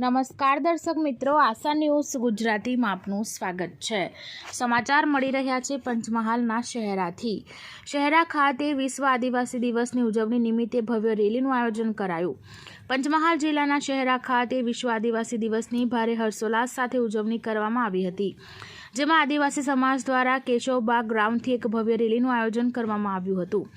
નમસ્કાર દર્શક મિત્રો, આશા ન્યૂઝ ગુજરાતીમાં આપનું સ્વાગત છે. સમાચાર મળી રહ્યા છે પંચમહાલના શહેરાથી. શહેરા ખાતે વિશ્વ આદિવાસી દિવસની ઉજવણી નિમિત્તે ભવ્ય રેલીનું આયોજન કરાયું. પંચમહાલ જિલ્લાના શહેરા ખાતે વિશ્વ આદિવાસી દિવસની ભારે હર્ષોલ્લાસ સાથે ઉજવણી કરવામાં આવી હતી. જેમાં આદિવાસી સમાજ દ્વારા કેશવબાગ ગ્રાઉન્ડથી એક ભવ્ય રેલીનું આયોજન કરવામાં આવ્યું હતું.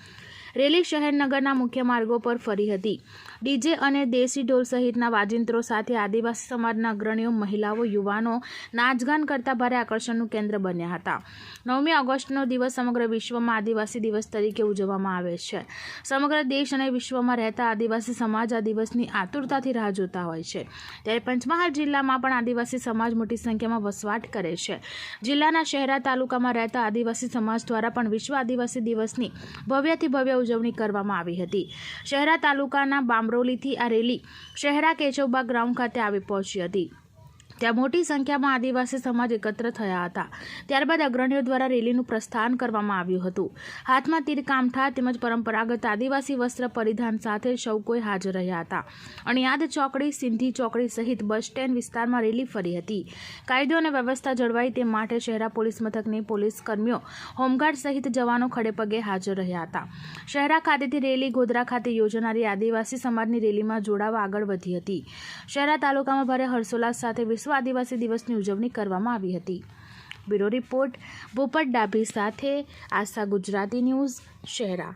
રેલી શહેરનગરના મુખ્ય માર્ગો પર ફરી હતી. ડીજે અને દેશી ઢોલ સહિતના વાજિંત્રો સાથે આદિવાસી સમાજના અગ્રણીઓ, મહિલાઓ, યુવાનો નાચગાન કરતા ભારે આકર્ષણનું કેન્દ્ર બન્યા હતા. નવમી ઓગસ્ટનો દિવસ સમગ્ર વિશ્વમાં આદિવાસી દિવસ તરીકે ઉજવવામાં આવે છે. સમગ્ર દેશ અને વિશ્વમાં રહેતા આદિવાસી સમાજ આ દિવસની આતુરતાથી રાહ જોતા હોય છે. ત્યારે પંચમહાલ જિલ્લામાં પણ આદિવાસી સમાજ મોટી સંખ્યામાં વસવાટ કરે છે. જિલ્લાના શહેરા તાલુકામાં રહેતા આદિવાસી સમાજ દ્વારા પણ વિશ્વ આદિવાસી દિવસની ભવ્યથી ભવ્ય ઉજવણી કરવામાં આવી હતી. શહેરા તાલુકાના બામરોલીથી આ રેલી શહેરા કેશવબાગ ગ્રાઉન્ડ ખાતે આવી પહોંચી હતી. ત્યાં મોટી સંખ્યામાં આદિવાસી સમાજ એકત્ર થયા હતા. ત્યારબાદ અગ્રણીઓ દ્વારા રેલીનું પ્રસ્થાન કરવામાં આવ્યું હતું. હાથમાં તીર કામઠા તેમજ પરંપરાગત આદિવાસી વસ્ત્ર પરિધાન સાથે સૌ કોઈ હાજર રહ્યા હતા. અણિયાદ ચોકડી, સિંધી ચોકડી સહિત બસ સ્ટેન્ડ વિસ્તારમાં રેલી ફરી હતી. કાયદો અને વ્યવસ્થા જળવાય તે માટે શહેરા પોલીસ મથકની પોલીસ કર્મીઓ, હોમગાર્ડ સહિત જવાનો ખડેપગે હાજર રહ્યા હતા. શહેરા ખાતેથી રેલી ગોધરા ખાતે યોજાનારી આદિવાસી સમાજની રેલીમાં જોડાવા આગળ વધી હતી. શહેરા તાલુકામાં ભારે હર્ષોલ્લાસ સાથે વિશ્વ આદિવાસી દિવસની ઉજવણી કરવામાં આવી હતી. બ્યુરો રિપોર્ટ ભૂપત ડાભી સાથે આશા ગુજરાતી ન્યૂઝ, શહેરા.